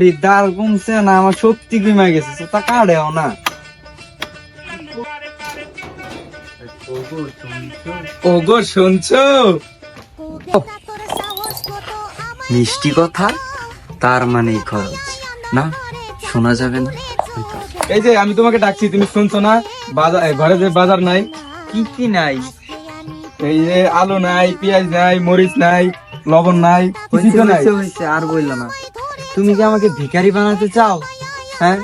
কমছে না আমার শক্তি কমে গেছে তা কাড়েও না। ওগো শুনছো? মিষ্টি কথা? তার মানেই খরচ না? শোনা যাবে না? এই যে আমি তোমাকে ডাকছি তুমি শুনছো না? বাজার ঘরে যে বাজার নাই। কি কি নাই? এই যে আলু নাই পেঁয়াজ নাই মরিচ নাই লবণ নাই তো নাই। আর বলল না। তুমি কি আমাকে ভিখারি বানাতে চাও? হ্যাঁ?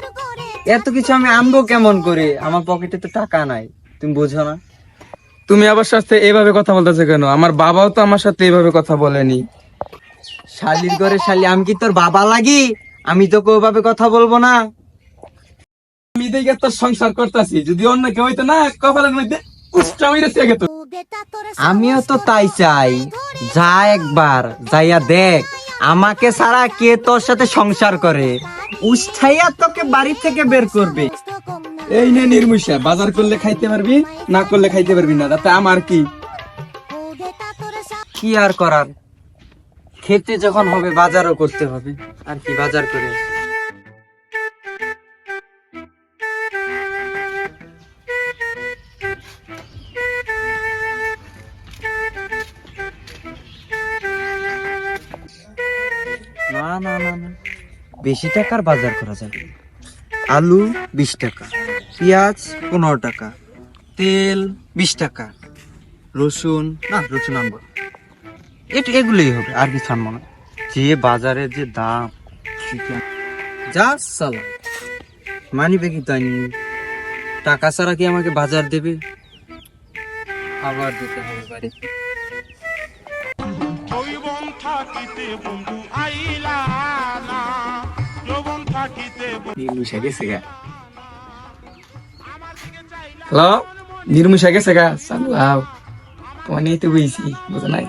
এত কিছু আমি আনব কেমন করে? আমার পকেটে তো টাকা নাই। তুমি বোঝো না। তুমি আবার সাথে এইভাবে কথা বলতেছো কেন? আমার বাবাও তো আমার সাথে এইভাবে কথা বলেনি। শালির ঘরে শালি আমি কি তোর বাবা লাগি? আমি তোকে ওভাবে কথা বলব না। আমি দেখে তো সংসার করতেছি। যদি অন্য কেউ হইতো না কপালের মধ্যে উষ্টা আমিও তো তাই চাই। যা একবার যাইয়া দেখ। আমাকে ছাড়া কে তোর সাথে সংসার করে? উষ্ঠাইয়া তোকে বাড়ি থেকে বের করবে। এই নে নির্মুষা, বাজার করলে খাইতে পারবি, না করলে খাইতে পারবি না, তাতে আমার কি? কি আর করার? খেতে যখন হবে, বাজারও করতে হবে। আর কি বাজার করে? বেশি টাকার বাজার করা যাবে আলু বিশ টাকা, পেঁয়াজ পনেরো টাকা, তেল বিশ টাকা, রসুন, না, রসুন আনব। এটা এগুলোই হবে, আর কিছু আনব না। যে বাজারের যে দাম যা সালা মানি ব্যাগই তাই। টাকা ছাড়া কি আমাকে বাজার দেবে? আবার দিতে হবে বাড়ি থাকিতে বন্ধু আইলা না। হ্যালো গেছে গা? তোমার নিয়ে তো বইছি, বুঝো নাই।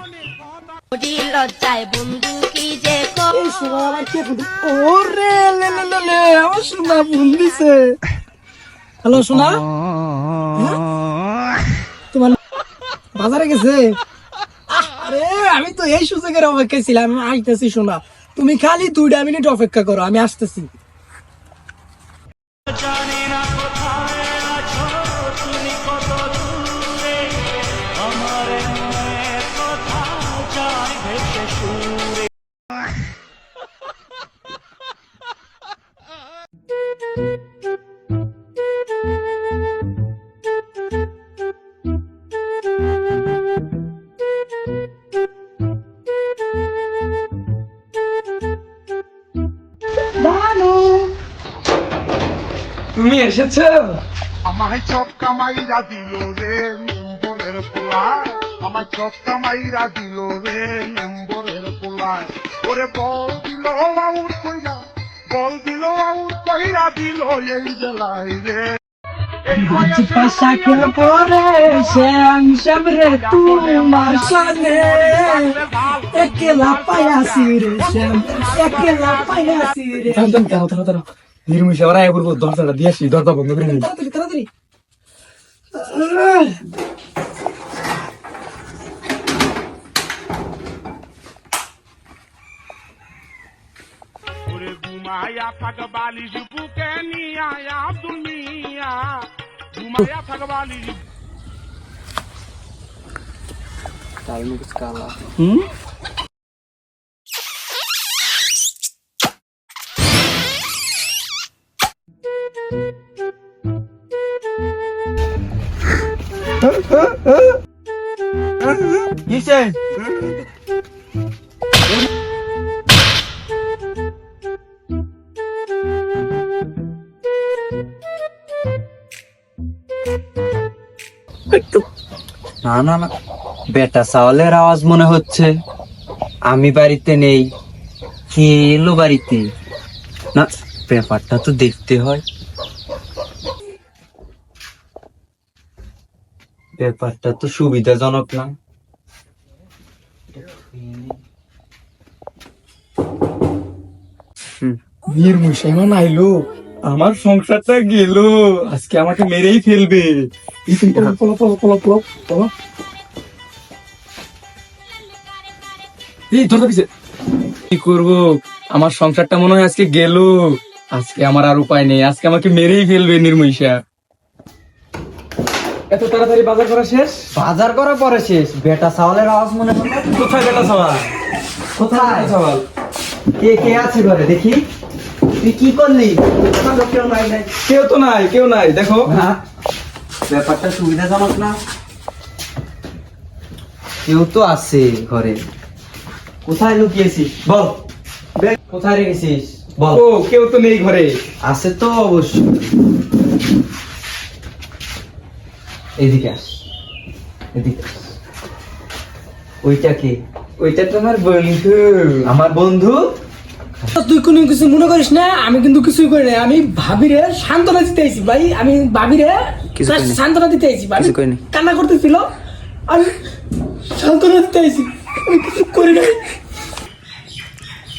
হ্যালো সোনা হ্যাঁ? তোমার বাজারে গেছে? আরে, আমি তো এই সুযোগের অপেক্ষায় ছিলাম আসতেছি সোনা। তুমি খালি দুইটা মিনিট অপেক্ষা করো আমি আসতেছি। তুমি এসেছ? আমায় চটকা মাইরা দিল রে নম্বরের পোলায়। আমায় চটকা মাইরা দিল রে নম্বরের পোলায়। ওরে বল দিল আউট কইরা বল দিল আউট কইরা দিল এই জেলায় রে। পয়সা খেলে পরে শ্যাম শ্যাম রে তোমার সামনে একেলা পায়াসি রে শ্যাম একেলা পায়াসি রে দাঁড়াও দাঁড়াও দাঁড়াও দাঁড়াও। নির্মিষ ওরা এগুলো দরজাটা দিয়ে আসি দরজা বন্ধ করে তাড়াতাড়ি তাড়াতাড়ি। ঘুমায়া থাকবালি বুকে নিয়া না না না। বেটা চাওয়ালের আওয়াজ মনে হচ্ছে। আমি বাড়িতে নেই। কে এলো বাড়িতে? না, ব্যাপারটা তো দেখতে হয়। ব্যাপারটা তো সুবিধাজনক না। হুম, আইলো আমার সংসারটা গেল আজকে আমাকে মেরেই ফেলবে। এই পিছে। কি করব? আমার সংসারটা মনে হয় আজকে গেল। আজকে আমার আর উপায় নেই আজকে আমাকে মেরেই ফেলবে নির্মহিষা এত তাড়াতাড়ি বাজার করা শেষ? বাজার করা পরে শেষ। বেটা আওয়াজ মনে হলো কোথায় বেটা কোথায়? কে কে আছে ঘরে? দেখি। তুই কি করলি? কেউ নাই নাই। কেউ তো নাই কেউ নাই। দেখো। ব্যাপারটা সুবিধাজনক না? কেউ তো আছে ঘরে। কোথায় লুকিয়েছিস? বল। কোথায় রেখেছিস? বল। ও কেউ তো নেই ঘরে। আছে তো অবশ্যই। এদিকে আস এদিকে আস। ওইটা কে? ওইটা তোমার বন্ধু। আমার বন্ধু? তুই কোনো কিছু মনে করিস না আমি কিন্তু কিছুই করি না আমি ভাবিরে সান্ত্বনা দিতে আইছি ভাই। আমি ভাবিরে কিছু সান্ত্বনা দিতে আইছি ভাবি কান্না করতেছিল আমি সান্ত্বনা দিতে আইছি। আমি কিছু করি নাই।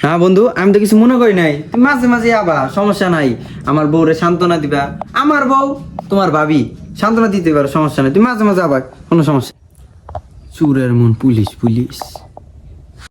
না বন্ধু আমি তো কিছু মনে করি নাই। তুমি মাঝে মাঝে আবা সমস্যা নাই। আমার বউরে সান্ত্বনা দিবা। আমার বউ তোমার ভাবি। সান্ত্বনা দিতে পারো, সমস্যা নেই। তুমি মাঝে মাঝে আবার কোনো সমস্যা চুরের মন পুলিশ পুলিশ।